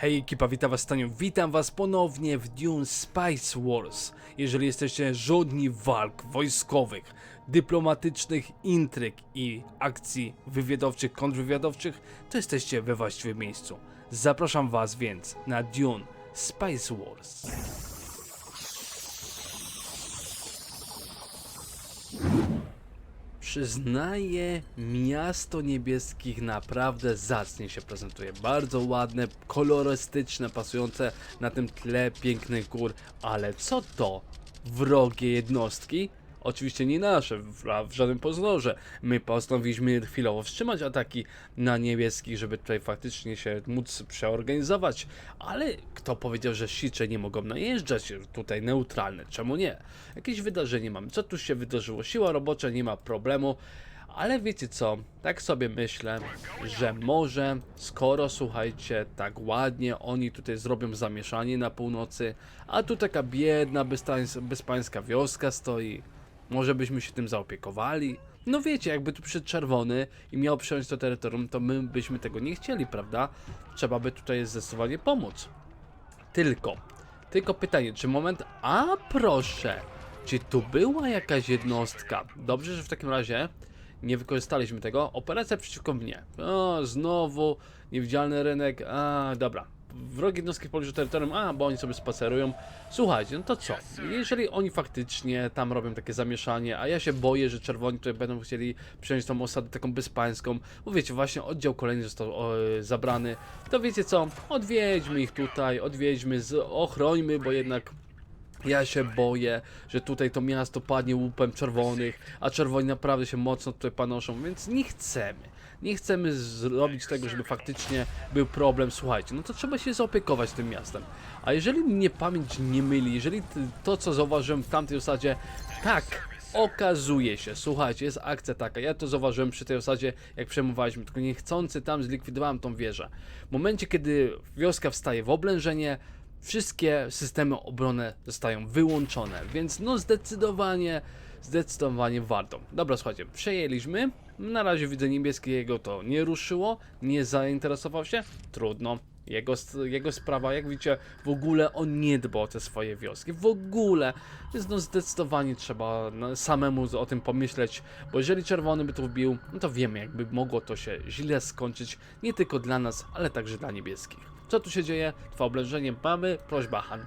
Hej ekipa, witam was Staniu. Witam was ponownie w Dune Spice Wars. Jeżeli jesteście żądni walk wojskowych, dyplomatycznych intryg i akcji wywiadowczych, kontrwywiadowczych, to jesteście we właściwym miejscu. Zapraszam was więc na Dune Spice Wars. Przyznaję, miasto niebieskich naprawdę zacnie się prezentuje. Bardzo ładne, kolorystyczne, pasujące na tym tle pięknych gór. Ale co to? Wrogie jednostki? Oczywiście nie nasze, w, w żadnym pozorze. My postanowiliśmy chwilowo wstrzymać ataki na niebieskich, żeby tutaj faktycznie się móc przeorganizować. Ale kto powiedział, że sicze nie mogą najeżdżać tutaj neutralne? Czemu nie? Jakieś wydarzenie mamy. Co tu się wydarzyło? Siła robocza nie ma problemu. Ale wiecie co, tak sobie myślę, że może skoro słuchajcie, tak ładnie oni tutaj zrobią zamieszanie na północy, a tu taka biedna, bezpańs- bezpańska wioska stoi, może byśmy się tym zaopiekowali? No wiecie, jakby tu przyszedł czerwony i miał przejąć to terytorium, to my byśmy tego nie chcieli, prawda? Trzeba by tutaj zdecydowanie pomóc. Tylko, tylko pytanie, czy moment. A proszę, czy tu była jakaś jednostka? Dobrze, że w takim razie nie wykorzystaliśmy tego. Operacja przeciwko mnie. O, znowu niewidzialny rynek. A, dobra. Wrogie jednostki w pobliżu terytorium, a, bo oni sobie spacerują. Słuchajcie, no to co? Jeżeli oni faktycznie tam robią takie zamieszanie, a ja się boję, że czerwoni tutaj będą chcieli przejąć tą osadę taką bezpańską, bo wiecie, właśnie oddział kolejny został o, zabrany, to wiecie co? Odwiedźmy ich tutaj, odwiedźmy, z, ochrońmy, bo jednak ja się boję, że tutaj to miasto padnie łupem czerwonych, a czerwoni naprawdę się mocno tutaj panoszą, więc nie chcemy. Nie chcemy zrobić tego, żeby faktycznie był problem. Słuchajcie, no to trzeba się zaopiekować tym miastem. A jeżeli mnie pamięć nie myli, jeżeli to, co zauważyłem w tamtej osadzie, tak, okazuje się, słuchajcie, jest akcja taka, ja to zauważyłem przy tej osadzie, jak przejmowaliśmy, tylko niechcący tam zlikwidowałem tą wieżę. W momencie, kiedy wioska wstaje w oblężenie, wszystkie systemy obrony zostają wyłączone, więc no zdecydowanie, zdecydowanie warto. Dobra, słuchajcie, przejęliśmy. Na razie widzę niebieskiego to nie ruszyło, nie zainteresował się. Trudno. Jego, jego sprawa, jak widzicie, w ogóle on nie dba o te swoje wioski. W ogóle. Więc no zdecydowanie trzeba no, samemu o tym pomyśleć, bo jeżeli czerwony by tu wbił, no to wiemy, jakby mogło to się źle skończyć, nie tylko dla nas, ale także dla niebieskich. Co tu się dzieje? Trwa oblężenie. Mamy prośba Han.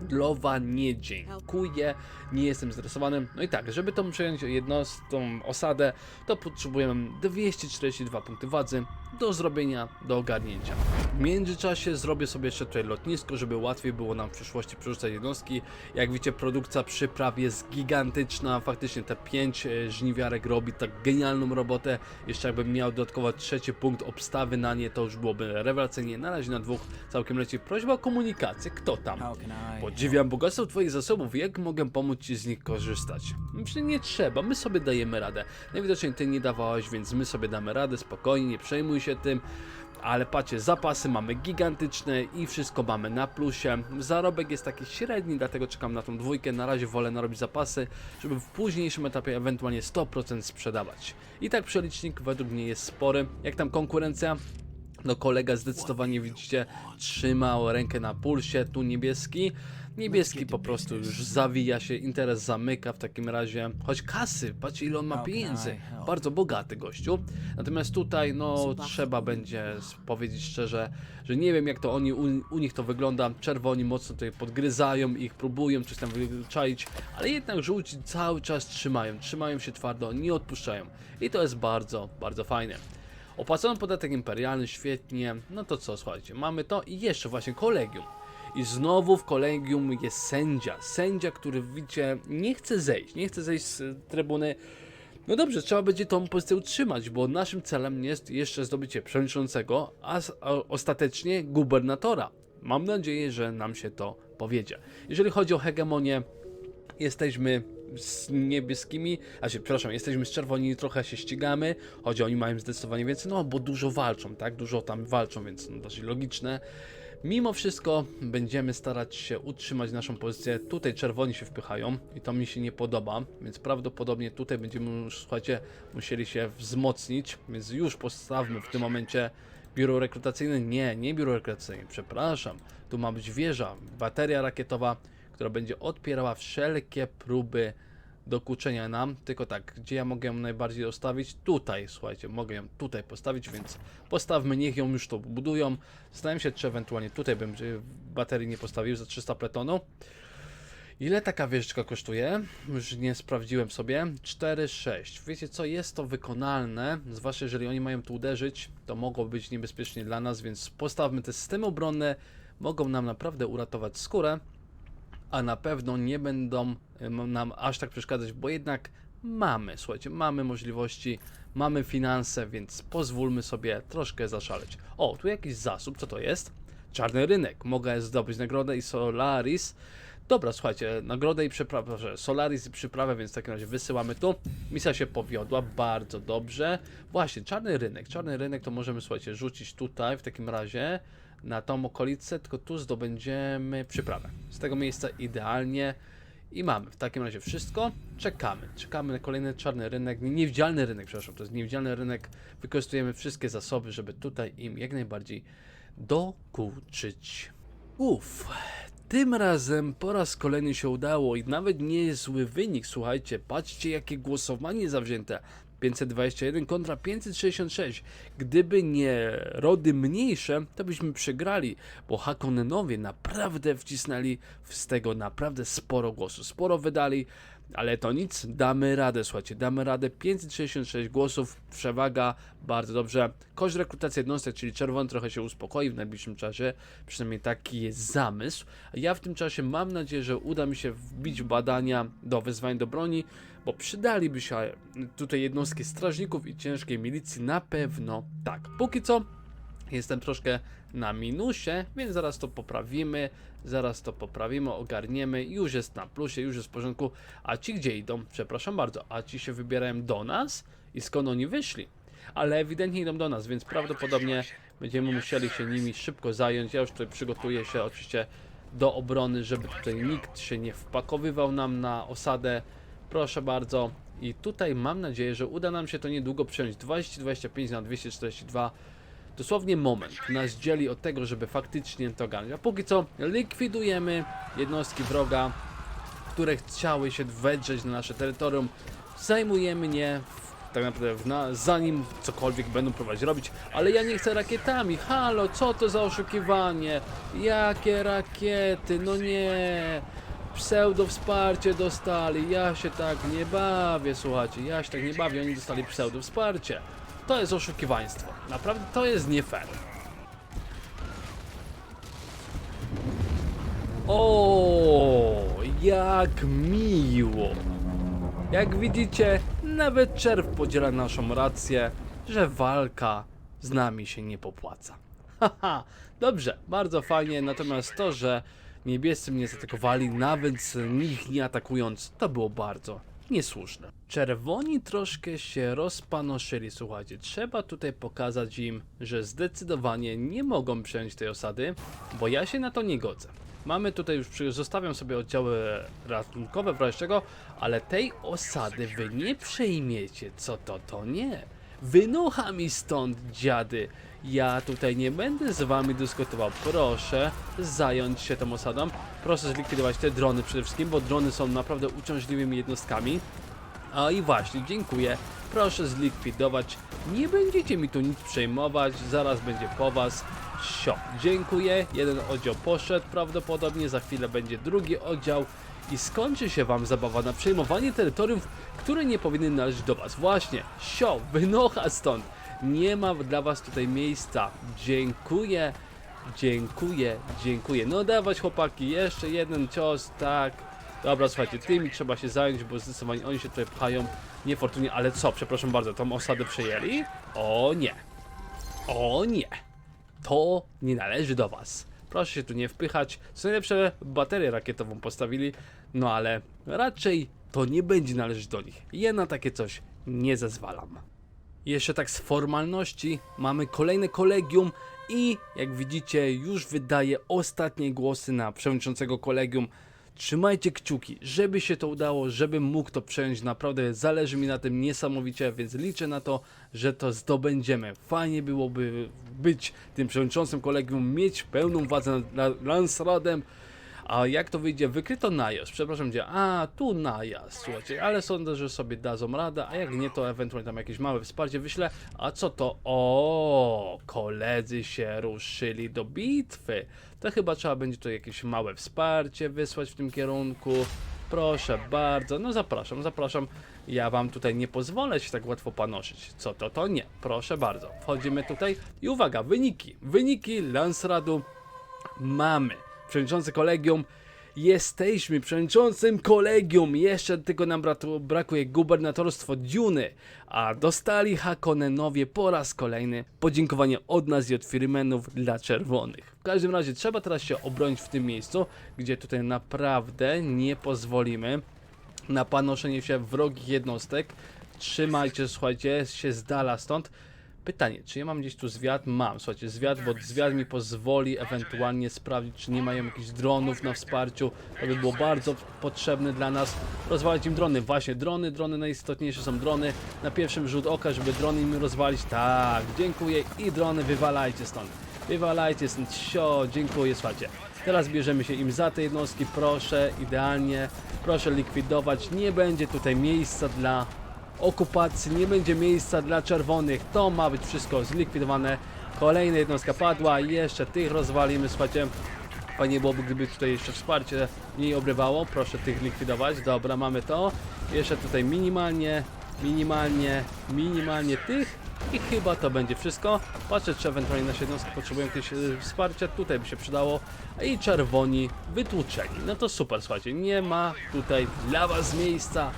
Dlowa nie dziękuję, nie jestem zestresowany. No i tak, żeby tą przejąć jednostką osadę, to potrzebujemy 242 punkty władzy do zrobienia, do ogarnięcia. W międzyczasie zrobię sobie jeszcze tutaj lotnisko, żeby łatwiej było nam w przyszłości przerzucać jednostki. Jak widzicie, produkcja przypraw jest gigantyczna, faktycznie te 5 żniwiarek robi tak genialną robotę. Jeszcze jakbym miał dodatkowo trzeci punkt obstawy na nie, to już byłoby rewelacyjnie. Na razie na dwóch całkiem leci. Prośba o komunikację, kto tam? Podziwiam bogactwo Twoich zasobów, jak mogę pomóc Ci z nich korzystać? Myślę, nie trzeba, my sobie dajemy radę. Najwidoczniej Ty nie dawałeś, więc my sobie damy radę, spokojnie, nie przejmuj się tym. Ale patrzcie, zapasy mamy gigantyczne i wszystko mamy na plusie. Zarobek jest taki średni, dlatego czekam na tą dwójkę. Na razie wolę narobić zapasy, żeby w późniejszym etapie ewentualnie 100% sprzedawać. I tak przelicznik według mnie jest spory. Jak tam konkurencja? No kolega zdecydowanie widzicie trzymał rękę na pulsie, tu niebieski. Niebieski po prostu już zawija się, interes zamyka w takim razie. Choć kasy, patrzcie ile on ma pieniędzy. Bardzo bogaty gościu. Natomiast tutaj no trzeba będzie powiedzieć szczerze, że nie wiem jak to oni, u, u nich to wygląda. Czerwoni mocno tutaj podgryzają ich, próbują coś tam wyczaić, ale jednak żółci cały czas trzymają, trzymają się twardo, nie odpuszczają. I to jest bardzo, bardzo fajne. Opłacony podatek imperialny, świetnie. No to co, słuchajcie, mamy to i jeszcze właśnie kolegium. I znowu w kolegium jest sędzia. Sędzia, który widzicie, nie chce zejść, nie chce zejść z trybuny. No dobrze, trzeba będzie tą pozycję utrzymać, bo naszym celem jest jeszcze zdobycie przewodniczącego, a, ostatecznie gubernatora. Mam nadzieję, że nam się to powiedzie. Jeżeli chodzi o hegemonię, jesteśmy z niebieskimi, się, przepraszam, jesteśmy z czerwoni, trochę się ścigamy, choć oni mają zdecydowanie więcej, no bo dużo walczą, tak, dużo tam walczą, więc no, dosyć logiczne. Mimo wszystko będziemy starać się utrzymać naszą pozycję. Tutaj czerwoni się wpychają i to mi się nie podoba, więc prawdopodobnie tutaj będziemy już, słuchajcie, musieli się wzmocnić, więc już postawmy w tym momencie Biuro rekrutacyjne? Nie, nie biuro rekrutacyjne, przepraszam. Tu ma być wieża, bateria rakietowa, która będzie odpierała wszelkie próby dokuczenia nam. Tylko tak, gdzie ja mogę ją najbardziej dostawić? Tutaj, słuchajcie, mogę ją tutaj postawić, więc postawmy, niech ją już to budują. Zastanawiam się, czy ewentualnie tutaj bym y, baterii nie postawił za 300 pletonu. Ile taka wieżyczka kosztuje? Już nie sprawdziłem sobie. 4,6. Wiecie co, jest to wykonalne, zwłaszcza jeżeli oni mają tu uderzyć, to mogło być niebezpiecznie dla nas, więc postawmy te systemy obronne, mogą nam naprawdę uratować skórę, a na pewno nie będą nam aż tak przeszkadzać, bo jednak mamy, słuchajcie, mamy możliwości, mamy finanse, więc pozwólmy sobie troszkę zaszaleć. O, tu jakiś zasób, co to jest? Czarny rynek, mogę zdobyć nagrodę i Solaris. Dobra, słuchajcie, nagrodę i przyprawę, proszę, Solaris i przyprawę, więc w takim razie wysyłamy tu. Misja się powiodła, bardzo dobrze. Właśnie, czarny rynek, czarny rynek to możemy, słuchajcie, rzucić tutaj w takim razie na tą okolicę, tylko tu zdobędziemy przyprawę. Z tego miejsca idealnie i mamy w takim razie wszystko. Czekamy, czekamy na kolejny czarny rynek, nie- niewidzialny rynek, przepraszam, to jest niewidzialny rynek. Wykorzystujemy wszystkie zasoby, żeby tutaj im jak najbardziej dokuczyć. Uff, tym razem po raz kolejny się udało i nawet nie jest zły wynik, słuchajcie, patrzcie jakie głosowanie zawzięte. 521 kontra 566. Gdyby nie rody mniejsze, to byśmy przegrali, bo Hakonenowie naprawdę wcisnęli z tego naprawdę sporo głosów. Sporo wydali, ale to nic, damy radę, słuchajcie, damy radę. 566 głosów, przewaga, bardzo dobrze. Koszt rekrutacji jednostek, czyli czerwony trochę się uspokoi w najbliższym czasie, przynajmniej taki jest zamysł. Ja w tym czasie mam nadzieję, że uda mi się wbić badania do wezwań do broni, bo przydaliby się tutaj jednostki strażników i ciężkiej milicji na pewno tak. Póki co Jestem troszkę na minusie, więc zaraz to poprawimy, zaraz to poprawimy, ogarniemy, już jest na plusie, już jest w porządku. A ci gdzie idą? Przepraszam bardzo, a ci się wybierają do nas i skąd oni wyszli? Ale ewidentnie idą do nas, więc prawdopodobnie będziemy musieli się nimi szybko zająć. Ja już tutaj przygotuję się oczywiście do obrony, żeby tutaj nikt się nie wpakowywał nam na osadę. Proszę bardzo. I tutaj mam nadzieję, że uda nam się to niedługo przejąć 20-25 na 242 dosłownie moment nas dzieli od tego, żeby faktycznie to ogarnąć. A póki co likwidujemy jednostki wroga, które chciały się wedrzeć na nasze terytorium. Zajmujemy je tak naprawdę na, zanim cokolwiek będą próbować robić. Ale ja nie chcę rakietami. Halo, co to za oszukiwanie? Jakie rakiety? No nie. Pseudo wsparcie dostali. Ja się tak nie bawię, słuchajcie. Ja się tak nie bawię. Oni dostali pseudo wsparcie. To jest oszukiwaństwo. Naprawdę to jest nie fair. O, jak miło. Jak widzicie, nawet czerw podziela naszą rację, że walka z nami się nie popłaca. Haha, dobrze, bardzo fajnie, natomiast to, że niebiescy mnie zaatakowali, nawet nich nie atakując, to było bardzo niesłuszne. Czerwoni troszkę się rozpanoszyli, słuchajcie, trzeba tutaj pokazać im, że zdecydowanie nie mogą przejąć tej osady, bo ja się na to nie godzę. Mamy tutaj już, zostawiam sobie oddziały ratunkowe w razie czego, ale tej osady wy nie przejmiecie, co to, to nie. Wynocha mi stąd, dziady. Ja tutaj nie będę z wami dyskutował. Proszę zająć się tą osadą. Proszę zlikwidować te drony przede wszystkim, bo drony są naprawdę uciążliwymi jednostkami. A i właśnie, dziękuję. Proszę zlikwidować. Nie będziecie mi tu nic przejmować. Zaraz będzie po was. Sio, dziękuję. Jeden oddział poszedł. Prawdopodobnie za chwilę będzie drugi oddział. I skończy się wam zabawa na przejmowanie terytoriów, które nie powinny należeć do was. Właśnie, sio, wynocha stąd. Nie ma dla was tutaj miejsca. Dziękuję. Dziękuję, dziękuję. No dawać chłopaki, jeszcze jeden cios, tak. Dobra, słuchajcie, tymi trzeba się zająć, bo zdecydowanie oni się tutaj pchają niefortunnie, ale co, przepraszam bardzo, tą osadę przejęli? O nie. O nie. To nie należy do was. Proszę się tu nie wpychać. Co najlepsze, baterię rakietową postawili, no ale raczej to nie będzie należeć do nich. Ja na takie coś nie zezwalam. Jeszcze tak z formalności mamy kolejne kolegium i jak widzicie już wydaje ostatnie głosy na przewodniczącego kolegium. Trzymajcie kciuki, żeby się to udało, żebym mógł to przejąć. Naprawdę zależy mi na tym niesamowicie, więc liczę na to, że to zdobędziemy. Fajnie byłoby być tym przewodniczącym kolegium, mieć pełną władzę nad, nad Lansradem. A jak to wyjdzie? Wykryto najazd. Przepraszam cię. A, tu najazd, słuchajcie, ale sądzę, że sobie dadzą radę, a jak nie, to ewentualnie tam jakieś małe wsparcie wyślę. A co to? O, koledzy się ruszyli do bitwy. To chyba trzeba będzie tu jakieś małe wsparcie wysłać w tym kierunku. Proszę bardzo, no zapraszam, zapraszam. Ja wam tutaj nie pozwolę się tak łatwo panoszyć. Co to, to nie. Proszę bardzo. Wchodzimy tutaj i uwaga, wyniki. Wyniki Lansradu mamy. Przewodniczący kolegium. Jesteśmy przewodniczącym kolegium. Jeszcze tylko nam brakuje gubernatorstwo Duny. A dostali Hakonenowie po raz kolejny podziękowanie od nas i od firmenów dla czerwonych. W każdym razie trzeba teraz się obronić w tym miejscu, gdzie tutaj naprawdę nie pozwolimy na panoszenie się wrogich jednostek. Trzymajcie, słuchajcie, się z dala stąd. Pytanie, czy ja mam gdzieś tu zwiat? Mam, słuchajcie, zwiat, bo zwiat mi pozwoli ewentualnie sprawdzić, czy nie mają jakichś dronów na wsparciu. To by było bardzo potrzebne dla nas. Rozwalić im drony, właśnie drony, drony najistotniejsze są drony. Na pierwszym rzut oka, żeby drony im rozwalić. Tak, dziękuję i drony wywalajcie stąd. Wywalajcie stąd, sio, dziękuję, słuchajcie. Teraz bierzemy się im za te jednostki, proszę, idealnie, proszę likwidować. Nie będzie tutaj miejsca dla okupacji, nie będzie miejsca dla czerwonych. To ma być wszystko zlikwidowane. Kolejna jednostka padła, jeszcze tych rozwalimy, słuchajcie. Fajnie byłoby, gdyby tutaj jeszcze wsparcie nie obrywało. Proszę tych likwidować. Dobra, mamy to. Jeszcze tutaj minimalnie, minimalnie, minimalnie tych. I chyba to będzie wszystko. Patrzę, czy ewentualnie nasze jednostki potrzebują jakiegoś e, wsparcia. Tutaj by się przydało. I czerwoni wytłuczeni. No to super, słuchajcie. Nie ma tutaj dla was miejsca.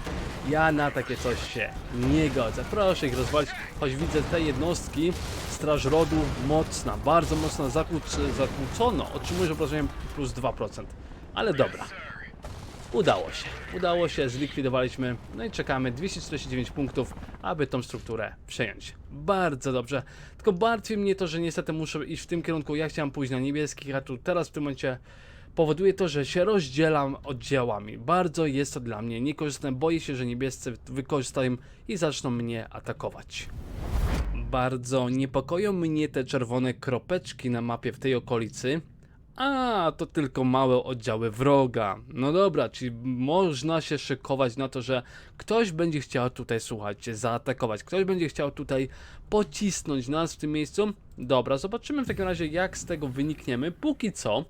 Ja na takie coś się nie godzę. Proszę ich rozwalić, choć widzę te jednostki. Straż rodu mocna, bardzo mocna, zakłóc, zakłócono. Otrzymujesz obrażeniem plus 2%. Ale dobra. Udało się. Udało się, zlikwidowaliśmy. No i czekamy 249 punktów, aby tą strukturę przejąć. Bardzo dobrze. Tylko martwi mnie to, że niestety muszę iść w tym kierunku. Ja chciałem pójść na niebieskich, a tu teraz w tym momencie powoduje to, że się rozdzielam oddziałami. Bardzo jest to dla mnie niekorzystne. Boję się, że niebiescy wykorzystają i zaczną mnie atakować. Bardzo niepokoją mnie te czerwone kropeczki na mapie w tej okolicy. A, to tylko małe oddziały wroga. No dobra, czyli można się szykować na to, że ktoś będzie chciał tutaj, słuchajcie, zaatakować. Ktoś będzie chciał tutaj pocisnąć nas w tym miejscu. Dobra, zobaczymy w takim razie, jak z tego wynikniemy. Póki co,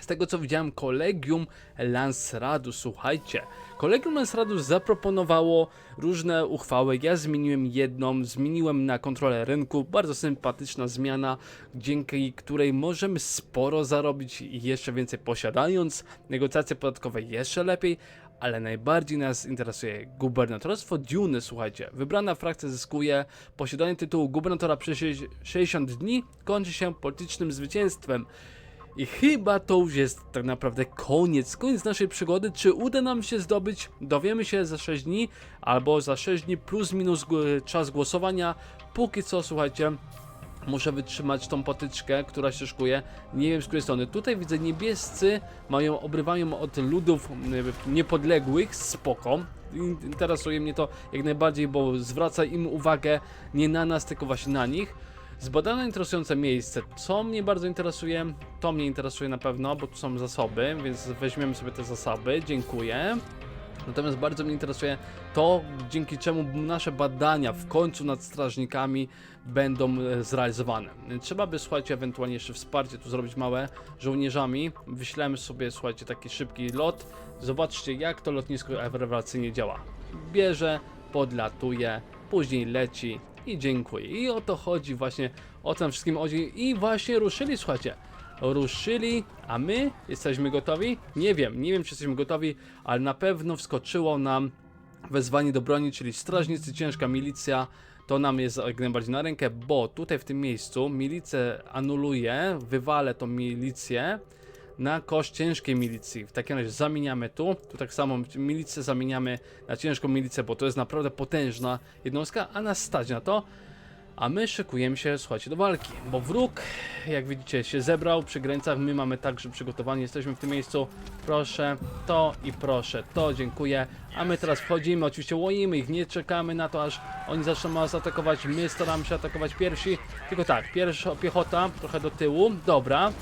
z tego co widziałem, kolegium Lansradu, słuchajcie, kolegium Lansradu zaproponowało różne uchwały. Ja zmieniłem jedną, zmieniłem na kontrolę rynku. Bardzo sympatyczna zmiana, dzięki której możemy sporo zarobić i jeszcze więcej posiadając. Negocjacje podatkowe jeszcze lepiej. Ale najbardziej nas interesuje gubernatorstwo Duny, słuchajcie. Wybrana frakcja zyskuje posiadanie tytułu gubernatora przez 60 dni, kończy się politycznym zwycięstwem. I chyba to już jest tak naprawdę koniec, koniec naszej przygody. Czy uda nam się zdobyć? Dowiemy się za 6 dni, albo za 6 dni plus minus czas głosowania. Póki co, słuchajcie, muszę wytrzymać tą potyczkę, która się szykuje. Nie wiem z której strony. Tutaj widzę niebiescy mają, obrywają od ludów y, niepodległych, spoko. In- Interesuje mnie to jak najbardziej, bo zwraca im uwagę nie na nas, tylko właśnie na nich. Zbadano interesujące miejsce. Co mnie bardzo interesuje, to mnie interesuje na pewno, bo tu są zasoby, więc weźmiemy sobie te zasoby. Dziękuję. Natomiast bardzo mnie interesuje to, dzięki czemu nasze badania w końcu nad strażnikami będą e, zrealizowane. Trzeba by, słuchajcie, ewentualnie jeszcze wsparcie tu zrobić małe żołnierzami. Wyślemy sobie, słuchajcie, taki szybki lot. Zobaczcie, jak to lotnisko rewelacyjnie działa. Bierze, podlatuje, później leci i dziękuję. I o to chodzi właśnie, o tym wszystkim chodzi. I właśnie ruszyli, słuchajcie. Ruszyli, a my jesteśmy gotowi? Nie wiem, nie wiem czy jesteśmy gotowi, ale na pewno wskoczyło nam wezwanie do broni, czyli strażnicy, ciężka milicja. To nam jest jak najbardziej na rękę, bo tutaj w tym miejscu milicję anuluje, wywalę tą milicję na koszt ciężkiej milicji. W takim razie zamieniamy tu, tu tak samo milicję zamieniamy na ciężką milicję, bo to jest naprawdę potężna jednostka, a nas stać na to. A my szykujemy się, słuchajcie, do walki, bo wróg, jak widzicie, się zebrał przy granicach, my mamy także przygotowani, jesteśmy w tym miejscu, proszę to i proszę to, dziękuję, a my teraz wchodzimy, oczywiście łoimy ich, nie czekamy na to, aż oni zaczną nas atakować, my staramy się atakować pierwsi, tylko tak, pierwsza piechota, trochę do tyłu, dobra,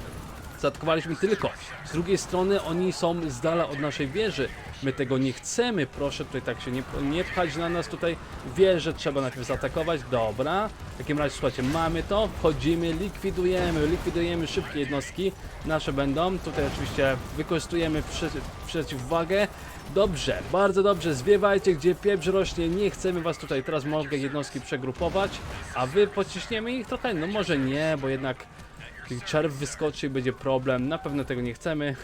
zaatakowaliśmy tylko. Z drugiej strony oni są z dala od naszej wieży. My tego nie chcemy, proszę tutaj tak się nie, nie pchać na nas tutaj. Wieżę trzeba najpierw zaatakować, dobra. W takim razie słuchajcie, mamy to, wchodzimy, likwidujemy, likwidujemy szybkie jednostki. Nasze będą, tutaj oczywiście wykorzystujemy przeciwwagę. Dobrze, bardzo dobrze, zwiewajcie gdzie pieprz rośnie, nie chcemy was tutaj, teraz mogę jednostki przegrupować, a wy pociśniemy ich trochę, no może nie, bo jednak czerw wyskoczy i będzie problem. Na pewno tego nie chcemy.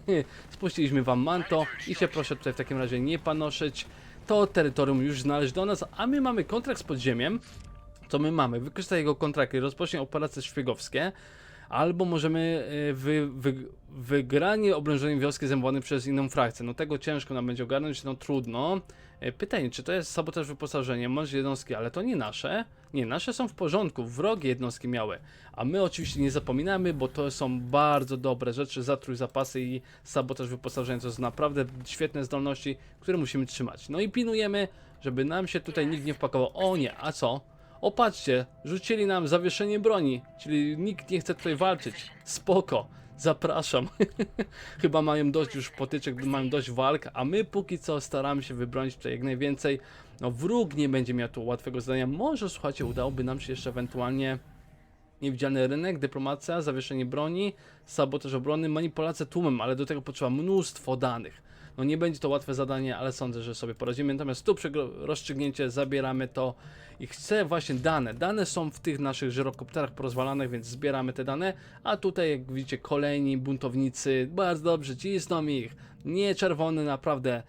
Spuściliśmy wam manto i się proszę tutaj w takim razie nie panoszyć. To terytorium już należy do nas, a my mamy kontrakt z podziemiem. Co my mamy? Wykorzystaj jego kontrakt i rozpocznie operacje szpiegowskie. Albo możemy e, wy, wy, wygranie oblężeniem wioski zębłany przez inną frakcję. No tego ciężko nam będzie ogarnąć, no trudno. E, Pytanie, czy to jest sabotaż wyposażenia? Może jednostki, ale to nie nasze. Nie, nasze są w porządku, wrogie jednostki miały. A my oczywiście nie zapominamy, bo to są bardzo dobre rzeczy, zatrój zapasy i sabotaż wyposażenia. To są naprawdę świetne zdolności, które musimy trzymać. No i pilnujemy, żeby nam się tutaj nikt nie wpakował. O nie, a co? O patrzcie, rzucili nam zawieszenie broni, czyli nikt nie chce tutaj walczyć. Spoko, zapraszam. Chyba mają dość już potyczek, mają dość walk, a my póki co staramy się wybronić tutaj jak najwięcej. No wróg nie będzie miał tu łatwego zadania. Może słuchajcie, udałoby nam się jeszcze ewentualnie niewidzialny rynek, dyplomacja, zawieszenie broni, sabotaż obrony, manipulacja tłumem, ale do tego potrzeba mnóstwo danych. No nie będzie to łatwe zadanie, ale sądzę, że sobie poradzimy. Natomiast tu rozstrzygnięcie zabieramy to i chcę właśnie dane. Dane są w tych naszych żyrokopterach porozwalanych, więc zbieramy te dane. A tutaj, jak widzicie, kolejni buntownicy, bardzo dobrze, cisną ich. Nie czerwony, naprawdę.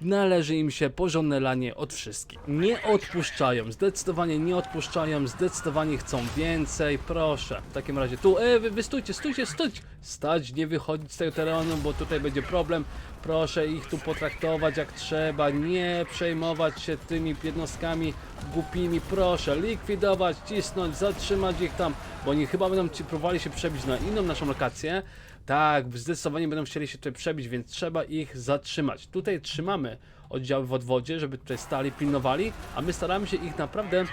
Należy im się porządne lanie od wszystkich. Nie odpuszczają, zdecydowanie nie odpuszczają, zdecydowanie chcą więcej, proszę. W takim razie tu, e, wy, wy stójcie, stójcie, stójcie. Stać, nie wychodzić z tego terenu, bo tutaj będzie problem. Proszę ich tu potraktować jak trzeba, nie przejmować się tymi jednostkami głupimi, proszę, likwidować, cisnąć, zatrzymać ich tam, bo oni chyba będą ci próbowali się przebić na inną naszą lokację. Tak, zdecydowanie będą chcieli się tutaj przebić, więc trzeba ich zatrzymać. Tutaj trzymamy oddziały w odwodzie, żeby tutaj stali, pilnowali, a my staramy się ich naprawdę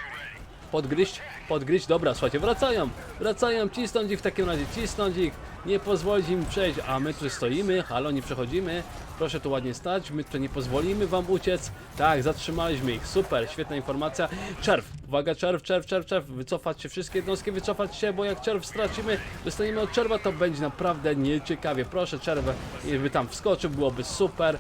podgryźć, podgryźć. Dobra, słuchajcie, wracają, wracają, cisnąć ich w takim razie, cisnąć ich, nie pozwolić im przejść, a my tu stoimy, halo, nie przechodzimy, proszę tu ładnie stać, my tu nie pozwolimy wam uciec. Tak, zatrzymaliśmy ich, super, świetna informacja. Czerw, uwaga, czerw, czerw, czerw, czerw, wycofać się, wszystkie jednostki wycofać się, bo jak czerw stracimy, dostaniemy od czerwa, to będzie naprawdę nieciekawie. Proszę, czerwę, jakby tam wskoczył, byłoby super,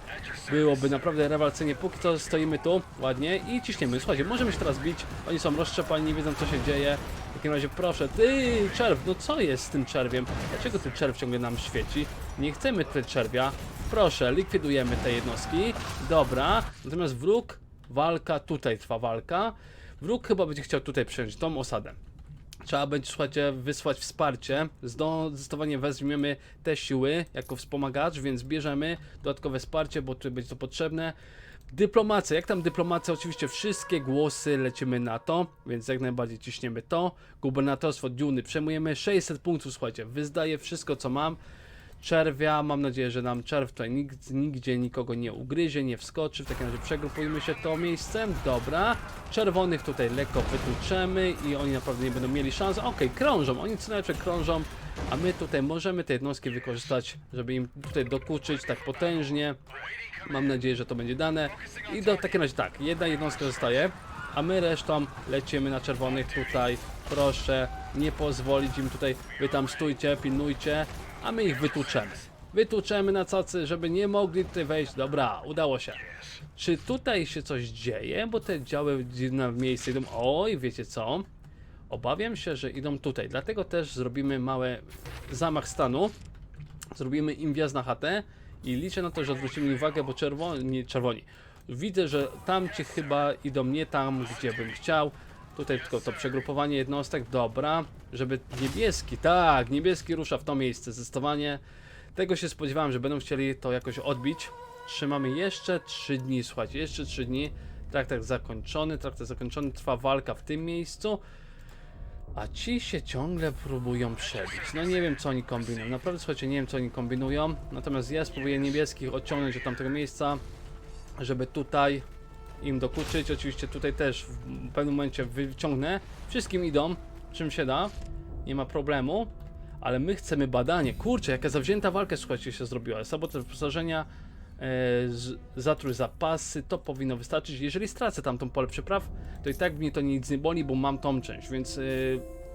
byłoby naprawdę rewelacyjnie. Póki co stoimy tu, ładnie i ciśniemy. Słuchajcie, możemy się teraz bić, oni są roztrzepani, nie wiedzą co się dzieje. Takim razie proszę, ty czerw, no co jest z tym czerwiem? Dlaczego ten czerw ciągle nam świeci? Nie chcemy tutaj czerwia. Proszę, likwidujemy te jednostki. Dobra, natomiast wróg, walka, tutaj trwa walka. Wróg chyba będzie chciał tutaj przejąć tą osadę. Trzeba będzie, słuchajcie, wysłać wsparcie. Zdecydowanie weźmiemy te siły jako wspomagacz, więc bierzemy dodatkowe wsparcie, bo tutaj będzie to potrzebne. Dyplomacja, jak tam dyplomacja? Oczywiście wszystkie głosy lecimy na to, więc jak najbardziej ciśniemy to. Gubernatorstwo Duny przejmujemy 600 punktów, słuchajcie, wyzdaję wszystko co mam. Czerwia, mam nadzieję, że nam czerw tutaj nikt, nigdzie nikogo nie ugryzie, nie wskoczy. W takim razie przegrupujmy się to miejscem. Dobra. Czerwonych tutaj lekko wytłuczemy i oni naprawdę nie będą mieli szans. Okej, krążą, oni co najlepsze krążą, a my tutaj możemy te jednostki wykorzystać, żeby im tutaj dokuczyć tak potężnie. Mam nadzieję, że to będzie dane. I do w takim razie tak, jedna jednostka zostaje, a my resztą lecimy na czerwonych tutaj. Proszę nie pozwolić im tutaj, wy tam stójcie, pilnujcie, a my ich wytłuczemy. Wytłuczemy na cacy, żeby nie mogli tutaj wejść. Dobra, udało się. Czy tutaj się coś dzieje? Bo te działy na miejsce idą. Oj, wiecie co? Obawiam się, że idą tutaj. Dlatego też zrobimy mały zamach stanu. Zrobimy im wjazd na chatę i liczę na to, że odwrócimy uwagę, bo czerwoni, czerwoni. Widzę, że tamci chyba idą nie tam, gdzie bym chciał. Tutaj tylko to przegrupowanie jednostek, dobra. Żeby niebieski, tak, niebieski rusza w to miejsce, zdecydowanie. Tego się spodziewałem, że będą chcieli to jakoś odbić. Trzymamy jeszcze 3 dni, słuchajcie, jeszcze 3 dni. Traktat zakończony, traktat zakończony, trwa walka w tym miejscu. A ci się ciągle próbują przebić. No nie wiem co oni kombinują. Naprawdę słuchajcie, nie wiem co oni kombinują. Natomiast ja spróbuję niebieskich odciągnąć od tamtego miejsca, żeby tutaj im dokuczyć. Oczywiście tutaj też w pewnym momencie wyciągnę. Wszystkim idą, czym się da. Nie ma problemu. Ale my chcemy badanie. Kurczę, jaka zawzięta walka, słuchajcie, się zrobiła. Sabotaż wyposażenia, e, z- zatrój zapasy, to powinno wystarczyć. Jeżeli stracę tamtą pole przypraw, to i tak mnie to nic nie boli, bo mam tą część, więc e,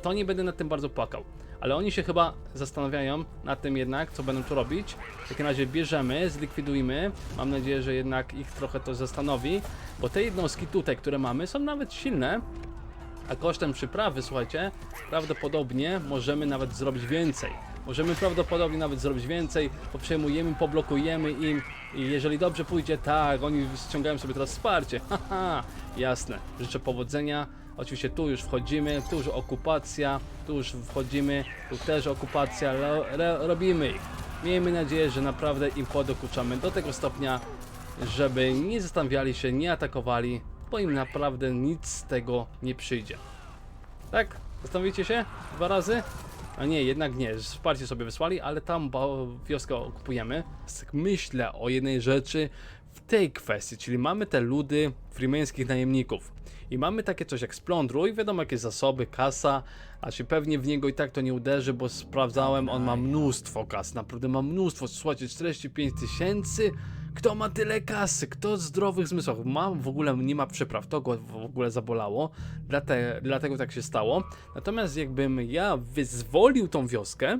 to nie będę nad tym bardzo płakał. Ale oni się chyba zastanawiają nad tym jednak, co będą tu robić. W takim razie bierzemy, zlikwidujmy. Mam nadzieję, że jednak ich trochę to zastanowi, bo te jednostki tutaj, które mamy, są nawet silne, a kosztem przyprawy, słuchajcie, prawdopodobnie możemy nawet zrobić więcej. Możemy prawdopodobnie nawet zrobić więcej, bo przejmujemy, poblokujemy im i jeżeli dobrze pójdzie, tak, oni ściągają sobie teraz wsparcie. Haha, jasne. Życzę powodzenia. Oczywiście tu już wchodzimy, tu już okupacja, tu już wchodzimy, tu też okupacja, ro, ro, robimy ich. Miejmy nadzieję, że naprawdę im podokuczamy do tego stopnia, żeby nie zastanawiali się, nie atakowali, bo im naprawdę nic z tego nie przyjdzie. Tak? Zastanowicie się? Dwa razy? A nie, jednak nie. Wsparcie sobie wysłali, ale tam wioskę okupujemy. Tak Myślę o jednej rzeczy w tej kwestii, czyli mamy te ludy freemańskich najemników. I mamy takie coś jak splądruj, wiadomo jakie zasoby, kasa, a się pewnie w niego i tak to nie uderzy, bo sprawdzałem, on ma mnóstwo kas, naprawdę ma mnóstwo, słuchajcie, 45 tysięcy? Kto ma tyle kasy? Kto z zdrowych zmysłów? Ma w ogóle, nie ma przypraw, to go w ogóle zabolało, Dlate, dlatego tak się stało. Natomiast jakbym ja wyzwolił tą wioskę,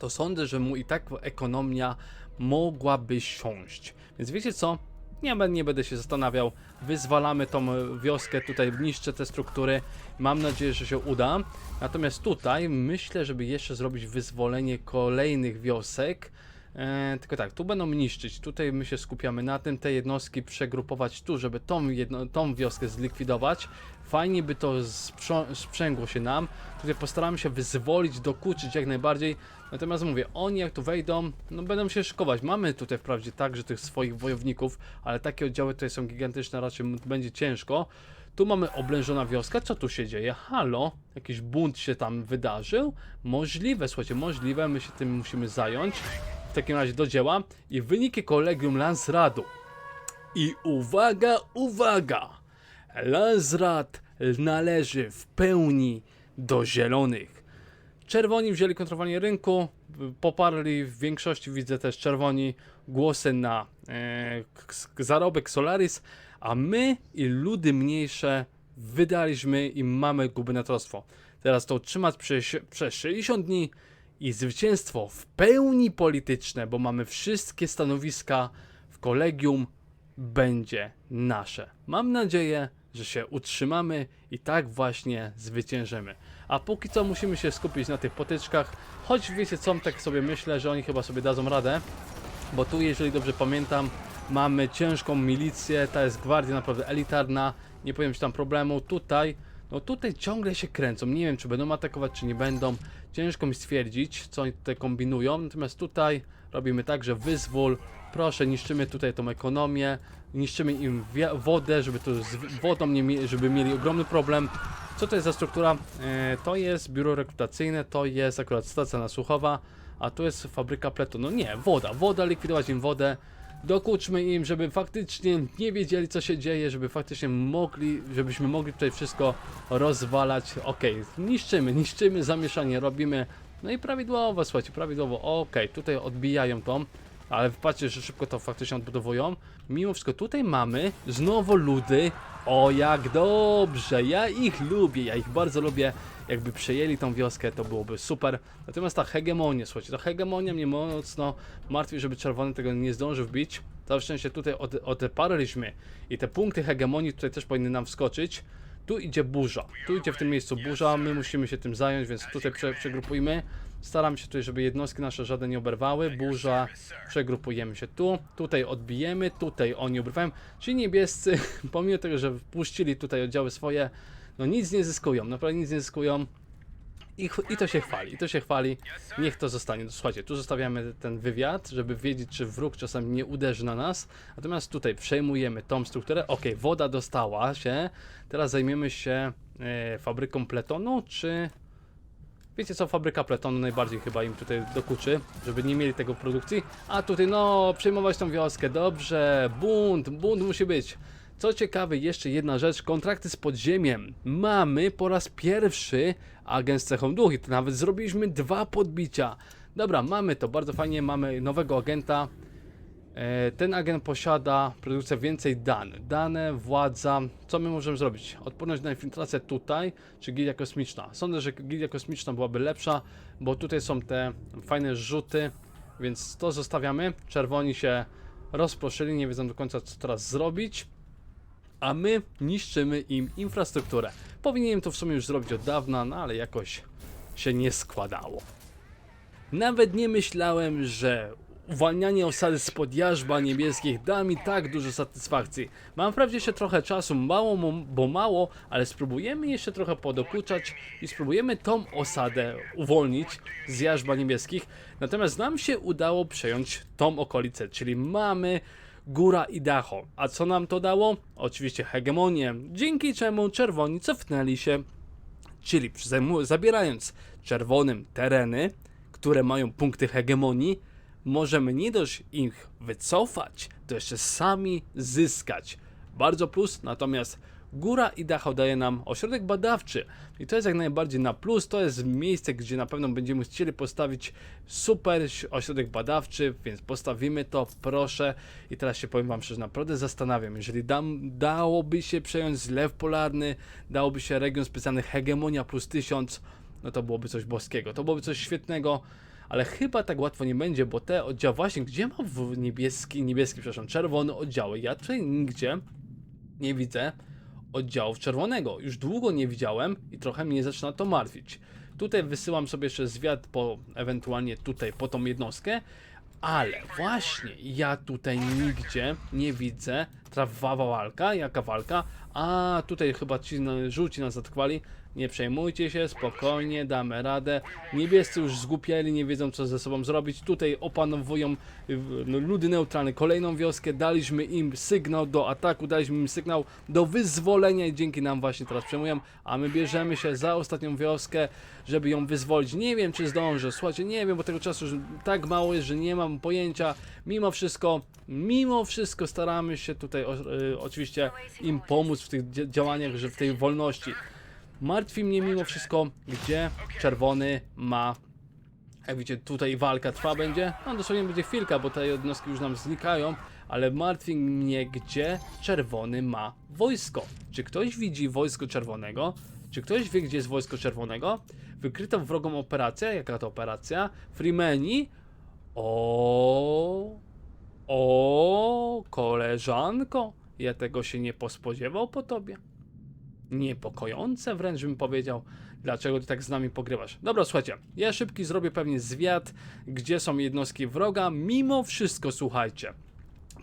to sądzę, że mu i tak ekonomia mogłaby siąść. Więc wiecie co? Nie, nie będę się zastanawiał. Wyzwalamy tą wioskę, tutaj niszczę te struktury. Mam nadzieję, że się uda. Natomiast tutaj myślę, żeby jeszcze zrobić wyzwolenie kolejnych wiosek. E, tylko tak, tu będą niszczyć. Tutaj my się skupiamy na tym, te jednostki przegrupować tu, żeby tą, jedno, tą wioskę zlikwidować. Fajnie by to sprzęgło się nam. Tutaj postaramy się wyzwolić, dokuczyć jak najbardziej. Natomiast mówię, oni jak tu wejdą, no będą się szykować. Mamy tutaj wprawdzie także tych swoich wojowników, ale takie oddziały tutaj są gigantyczne, raczej będzie ciężko. Tu mamy oblężona wioska, co tu się dzieje? Halo? Jakiś bunt się tam wydarzył? Możliwe, słuchajcie, możliwe, my się tym musimy zająć. W takim razie do dzieła. I wyniki kolegium Lansradu. I uwaga, uwaga! Lansrad należy w pełni do zielonych. Czerwoni wzięli kontrolowanie rynku, poparli w większości, widzę też czerwoni, głosy na e, zarobek Solaris, a my i ludy mniejsze wydaliśmy i mamy gubernatorstwo. Teraz to utrzymać przez, przez 60 dni i zwycięstwo w pełni polityczne, bo mamy wszystkie stanowiska w kolegium, będzie nasze. Mam nadzieję, że się utrzymamy i tak właśnie zwyciężymy. A póki co musimy się skupić na tych potyczkach, choć wiecie co, tak sobie myślę, że oni chyba sobie dadzą radę, bo tu jeżeli dobrze pamiętam, mamy ciężką milicję, ta jest gwardia naprawdę elitarna, nie powiem ci tam problemu, tutaj, no tutaj ciągle się kręcą, nie wiem czy będą atakować, czy nie będą, ciężko mi stwierdzić, co oni tutaj kombinują, natomiast tutaj robimy tak, że wyzwól, proszę, niszczymy tutaj tą ekonomię, niszczymy im wodę, żeby tu z wodą nie mie- żeby mieli ogromny problem. Co to jest za struktura? E, to jest biuro rekrutacyjne, to jest akurat stacja nasłuchowa, a tu jest fabryka pletu. No nie, woda, woda, likwidować im wodę. Dokuczmy im, żeby faktycznie nie wiedzieli co się dzieje, żeby faktycznie mogli, żebyśmy mogli tutaj wszystko rozwalać. Okej, niszczymy, niszczymy, zamieszanie robimy. No i prawidłowo, słuchajcie, prawidłowo. Okej, tutaj odbijają to, ale patrzcie, że szybko to faktycznie odbudowują. Mimo wszystko tutaj mamy znowu ludy. O, jak dobrze, ja ich lubię, ja ich bardzo lubię. Jakby przejęli tą wioskę, to byłoby super. Natomiast ta hegemonia, słuchajcie, ta hegemonia mnie mocno martwi, żeby czerwony tego nie zdążył wbić. Całe szczęście tutaj od, odeparliśmy i te punkty hegemonii tutaj też powinny nam wskoczyć. Tu idzie burza, tu idzie w tym miejscu burza, my musimy się tym zająć, więc tutaj prze, przegrupujmy. Staram się tutaj, żeby jednostki nasze żadne nie oberwały. Burza, przegrupujemy się tu, tutaj odbijemy, tutaj oni obrywają. Ci niebiescy, pomimo tego, że wpuścili tutaj oddziały swoje, no nic nie zyskują, naprawdę nic nie zyskują. I, I to się chwali, i to się chwali. Niech to zostanie. Słuchajcie, tu zostawiamy ten wywiad, żeby wiedzieć, czy wróg czasami nie uderzy na nas. Natomiast tutaj przejmujemy tą strukturę. Ok, woda dostała się. Teraz zajmiemy się e, fabryką pletonu, czy... Wiecie co, fabryka pletonu najbardziej chyba im tutaj dokuczy, żeby nie mieli tego w produkcji. A tutaj, no, przejmować tą wioskę, dobrze, bunt, bunt musi być. Co ciekawe, jeszcze jedna rzecz, kontrakty z podziemiem. Mamy po raz pierwszy agent z cechą duch i to nawet zrobiliśmy dwa podbicia. Dobra, mamy to, bardzo fajnie, mamy nowego agenta. E, Ten agent posiada produkcję więcej danych. Dane, władza. Co my możemy zrobić? Odporność na infiltrację tutaj, czy gilia kosmiczna? Sądzę, że gilia kosmiczna byłaby lepsza, bo tutaj są te fajne rzuty, więc to zostawiamy. Czerwoni się rozproszyli, nie wiedzą do końca co teraz zrobić. A my niszczymy im infrastrukturę. Powinienem to w sumie już zrobić od dawna, no ale jakoś się nie składało. Nawet nie myślałem, że uwalnianie osady spod jarzba niebieskich da mi tak dużo satysfakcji. Mam wprawdzie jeszcze trochę czasu, mało, bo mało, ale spróbujemy jeszcze trochę podokuczać i spróbujemy tą osadę uwolnić z jarzba niebieskich. Natomiast nam się udało przejąć tą okolicę, czyli mamy Góra i Dacho. A co nam to dało? Oczywiście hegemonię, dzięki czemu czerwoni cofnęli się czyli zabierając czerwonym tereny, które mają punkty hegemonii, możemy nie dość ich wycofać, to jeszcze sami zyskać. Bardzo plus, natomiast Góra i Dachau daje nam ośrodek badawczy i to jest jak najbardziej na plus, to jest miejsce, gdzie na pewno będziemy chcieli postawić super ośrodek badawczy, więc postawimy to, proszę. I teraz się powiem wam szczerze, naprawdę zastanawiam, jeżeli dam, dałoby się przejąć zlew polarny, dałoby się region specjalny Hegemonia plus 1000, no to byłoby coś boskiego, to byłoby coś świetnego. Ale chyba tak łatwo nie będzie, bo te oddziały, właśnie gdzie ma w niebieski, niebieski, przepraszam, czerwone oddziały? Ja tutaj nigdzie nie widzę oddziałów czerwonego. Już długo nie widziałem i trochę mnie zaczyna to martwić. Tutaj wysyłam sobie jeszcze zwiat po ewentualnie tutaj po tą jednostkę, ale właśnie ja tutaj nigdzie nie widzę trwała walka, jaka walka, a tutaj chyba ci żółci nas zaatakowali. Nie przejmujcie się, spokojnie, damy radę. Niebiescy już zgłupieli, nie wiedzą co ze sobą zrobić. Tutaj opanowują no, ludy neutralne, kolejną wioskę. Daliśmy im sygnał do ataku, daliśmy im sygnał do wyzwolenia i dzięki nam właśnie teraz przejmują. A my bierzemy się za ostatnią wioskę, żeby ją wyzwolić. Nie wiem czy zdążę, słuchajcie, nie wiem, bo tego czasu już tak mało jest, że nie mam pojęcia. Mimo wszystko, mimo wszystko staramy się tutaj o, y, oczywiście im pomóc w tych dzia- działaniach, że w tej wolności. Martwi mnie mimo wszystko, gdzie czerwony ma. Jak widzicie, tutaj walka trwa będzie. No dosłownie będzie chwilka, bo te jednostki już nam znikają. Ale martwi mnie, gdzie czerwony ma wojsko. Czy ktoś widzi wojsko czerwonego? Czy ktoś wie, gdzie jest wojsko czerwonego? Wykryto wrogą operację. Jaka to operacja? Freemani? O, o, koleżanko, ja tego się nie pospodziewał po tobie niepokojące wręcz bym powiedział, dlaczego ty tak z nami pogrywasz. Dobra, słuchajcie, ja szybki zrobię pewnie zwiat, gdzie są jednostki wroga, mimo wszystko słuchajcie.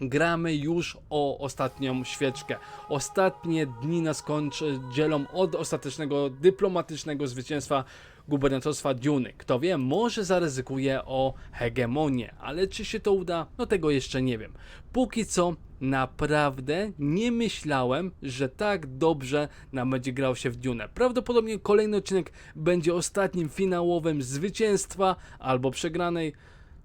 Gramy już o ostatnią świeczkę. Ostatnie dni nas kończy, dzielą od ostatecznego dyplomatycznego zwycięstwa gubernatorstwa Duny. Kto wie, może zaryzykuje o hegemonię, ale czy się to uda? No tego jeszcze nie wiem. Póki co naprawdę nie myślałem, że tak dobrze nam będzie grał się w Dune. Prawdopodobnie kolejny odcinek będzie ostatnim finałowym zwycięstwa albo przegranej.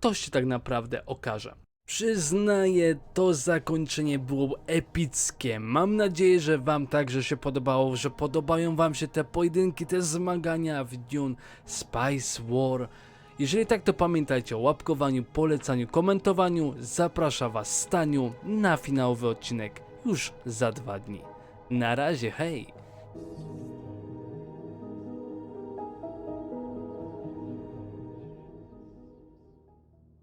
To się tak naprawdę okaże. Przyznaję, to zakończenie było epickie. Mam nadzieję, że Wam także się podobało, że podobają Wam się te pojedynki, te zmagania w Dune Spice War. Jeżeli tak, to pamiętajcie o łapkowaniu, polecaniu, komentowaniu. Zapraszam Was Staniu na finałowy odcinek już za dwa dni. Na razie, hej!